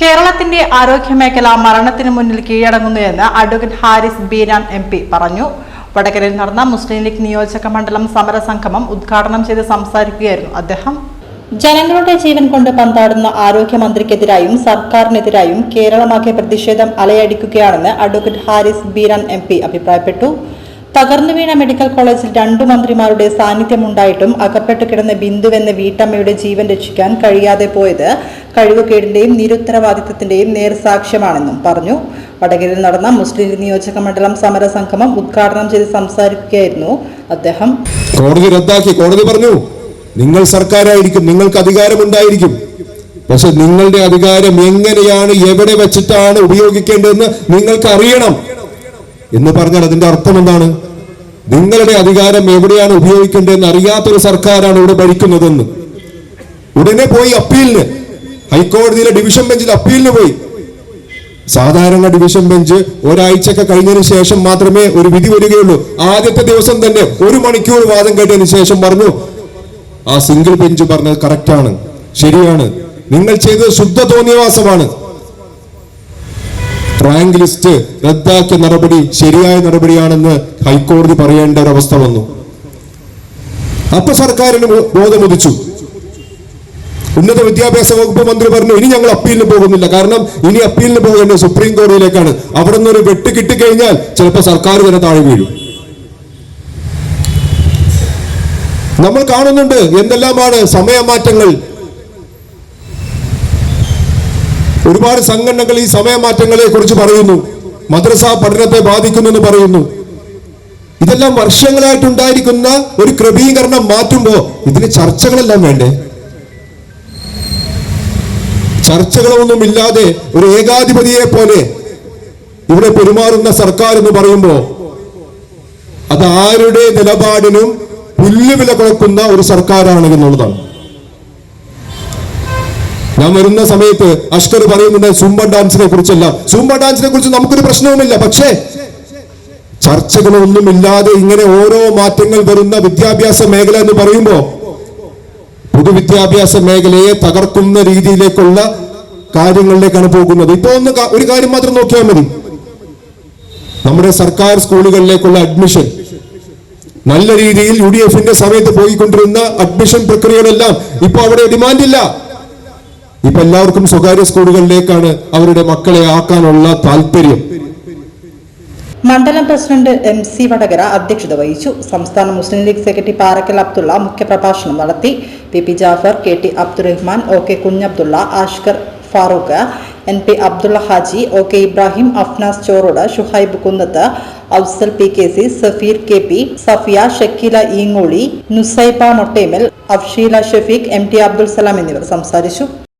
കേരളത്തിന്റെ ആരോഗ്യമേഖല മരണത്തിന് മുന്നിൽ കീഴടങ്ങുന്നു എന്ന് advocate Haris Beeran M P പറഞ്ഞു. വടകരയിൽ നടന്ന മുസ്ലിം ലീഗ് നിയോജക മണ്ഡലം സമരസംഗമം ഉദ്ഘാടനം ചെയ്ത് സംസാരിക്കുകയായിരുന്നു അദ്ദേഹം. ജനങ്ങളുടെ ജീവൻ കൊണ്ട് പന്താടുന്ന ആരോഗ്യമന്ത്രിക്കെതിരായും സർക്കാരിനെതിരായും കേരളമാകെ പ്രതിഷേധം അലയടിക്കുകയാണെന്ന് അഡ്വക്കേറ്റ് ഹാരിസ് ബീരാൻ എം അഭിപ്രായപ്പെട്ടു. തകർന്നു വീണ മെഡിക്കൽ കോളേജിൽ രണ്ടു മന്ത്രിമാരുടെ സാന്നിധ്യമുണ്ടായിട്ടും അകപ്പെട്ടു കിടന്ന ബിന്ദുവെന്ന വീട്ടമ്മയുടെ ജീവൻ രക്ഷിക്കാൻ കഴിയാതെ പോയത് കഴിവുകേടിന്റെയും നിരുത്തരവാദിത്തത്തിന്റെയും നേർസാക്ഷ്യമാണെന്നും പറഞ്ഞു. വടകരയിൽ നടന്ന മുസ്ലിം നിയോജക മണ്ഡലം സമര സംഗമം ഉദ്ഘാടനം ചെയ്ത് സംസാരിക്കുകയായിരുന്നു അദ്ദേഹം. കോടതി റദ്ദാക്കി. കോടതി പറഞ്ഞു നിങ്ങൾ സർക്കാരായിരിക്കും നിങ്ങൾക്ക് അധികാരമുണ്ടായിരിക്കും. പക്ഷെ നിങ്ങളുടെ അധികാരം എങ്ങനെയാണ് എവിടെ വെച്ചിട്ടാണ് ഉപയോഗിക്കേണ്ടതെന്ന് നിങ്ങൾക്ക് അറിയണം എന്ന് പറഞ്ഞാൽ അതിന്റെ അർത്ഥം എന്താണ്? നിങ്ങളുടെ അധികാരം എവിടെയാണ് ഉപയോഗിക്കേണ്ടതെന്ന് അറിയാത്തൊരു സർക്കാരാണ് ഇവിടെ ഭരിക്കുന്നതെന്ന്. ഉടനെ പോയി അപ്പീലിന്. ഹൈക്കോടതിയിലെ ഡിവിഷൻ ബെഞ്ചിൽ അപ്പീലിന് പോയി. സാധാരണ ഡിവിഷൻ ബെഞ്ച് ഒരാഴ്ചയൊക്കെ കഴിഞ്ഞതിന് ശേഷം മാത്രമേ ഒരു വിധി വരികയുള്ളൂ. ആദ്യത്തെ ദിവസം തന്നെ ഒരു മണിക്കൂർ വാദം കേട്ടതിന് ശേഷം പറഞ്ഞു ആ സിംഗിൾ ബെഞ്ച് പറഞ്ഞത് കറക്റ്റാണ് ശരിയാണ്. നിങ്ങൾ ചെയ്തത് ശുദ്ധ തോന്നിയവാസമാണ്. റാങ്ക് ലിസ്റ്റ് റദ്ദാക്കിയ നടപടി ശരിയായ നടപടിയാണെന്ന് ഹൈക്കോടതി പറയേണ്ട ഒരവസ്ഥ വന്നു. അപ്പൊ സർക്കാരിന് ബോധമുദിച്ചു. ഉന്നത വിദ്യാഭ്യാസ വകുപ്പ് മന്ത്രി പറഞ്ഞു ഇനി ഞങ്ങൾ അപ്പീലിന് പോകുന്നില്ല. കാരണം ഇനി അപ്പീലിന് പോകേണ്ടത് സുപ്രീം കോടതിയിലേക്കാണ്. അവിടെ നിന്ന് ഒരു വെട്ട് കിട്ടിക്കഴിഞ്ഞാൽ ചിലപ്പോൾ സർക്കാർ തന്നെ താഴെ വീഴും. നമ്മൾ കാണുന്നുണ്ട് എന്തെല്ലാമാണ് സമയമാറ്റങ്ങൾ. ഒരുപാട് സംഘടനകൾ ഈ സമയമാറ്റങ്ങളെ കുറിച്ച് പറയുന്നു. മദ്രസ പഠനത്തെ ബാധിക്കുന്നു എന്ന് പറയുന്നു. ഇതെല്ലാം വർഷങ്ങളായിട്ട് ഉണ്ടായിരിക്കുന്ന ഒരു ക്രമീകരണം മാറ്റുമ്പോ ഇതിന് ചർച്ചകളെല്ലാം വേണ്ടേ? ചർച്ചകളൊന്നും ഇല്ലാതെ ഒരു ഏകാധിപതിയെ പോലെ ഇവിടെ പെരുമാറുന്ന സർക്കാർ എന്ന് പറയുമ്പോ അത് ആരുടെ നിലപാടിനും പുല്ലുവില കൊടുക്കുന്ന ഒരു സർക്കാരാണ് എന്നുള്ളതാണ്. ഞാൻ വരുന്ന സമയത്ത് അഷ്കർ പറയുന്നുണ്ട് സുംബ ഡാൻസിനെ കുറിച്ചല്ല. സുംബ ഡാൻസിനെ കുറിച്ച് നമുക്കൊരു പ്രശ്നവുമില്ല. പക്ഷേ ചർച്ചകളൊന്നും ഇല്ലാതെ ഇങ്ങനെ ഓരോ മാറ്റങ്ങൾ വരുന്ന വിദ്യാഭ്യാസ മേഖല എന്ന് പറയുമ്പോ പൊതുവിദ്യാഭ്യാസ മേഖലയെ തകർക്കുന്ന രീതിയിലേക്കുള്ള കാര്യങ്ങളിലേക്കാണ് പോകുന്നത്. ഇപ്പൊ ഒന്ന് ഒരു കാര്യം മാത്രം നോക്കിയാൽ മതി. നമ്മുടെ സർക്കാർ സ്കൂളുകളിലേക്കുള്ള അഡ്മിഷൻ നല്ല രീതിയിൽ യു ഡി എഫിന്റെ സമയത്ത് പോയിക്കൊണ്ടിരുന്ന അഡ്മിഷൻ പ്രക്രിയകളെല്ലാം ഇപ്പൊ അവിടെ ഡിമാൻഡ് ഇല്ല. ഇപ്പൊ എല്ലാവർക്കും സ്വകാര്യ സ്കൂളുകളിലേക്കാണ് അവരുടെ മക്കളെ ആക്കാനുള്ള താല്പര്യം. മണ്ഡലം പ്രസിഡന്റ് എം സി വടകര അധ്യക്ഷത വഹിച്ചു. സംസ്ഥാന മുസ്ലിം ലീഗ് സെക്രട്ടറി പാറക്കൽ അബ്ദുള്ള മുഖ്യപ്രഭാഷണം നടത്തി. P P Jafar K T Abdurahman O K Kunhabdulla Ashkar Farooq N P Abdulla Haji O K Ibrahim Afnas Chorode Shuhaib Kunnath Ousal P K C Safeer K P Safiya Shakeela Eengoli Nusaiba Mottemmal Afsheela Shafeeq M T Abdul Salam എന്നിവർ സംസാരിച്ചു.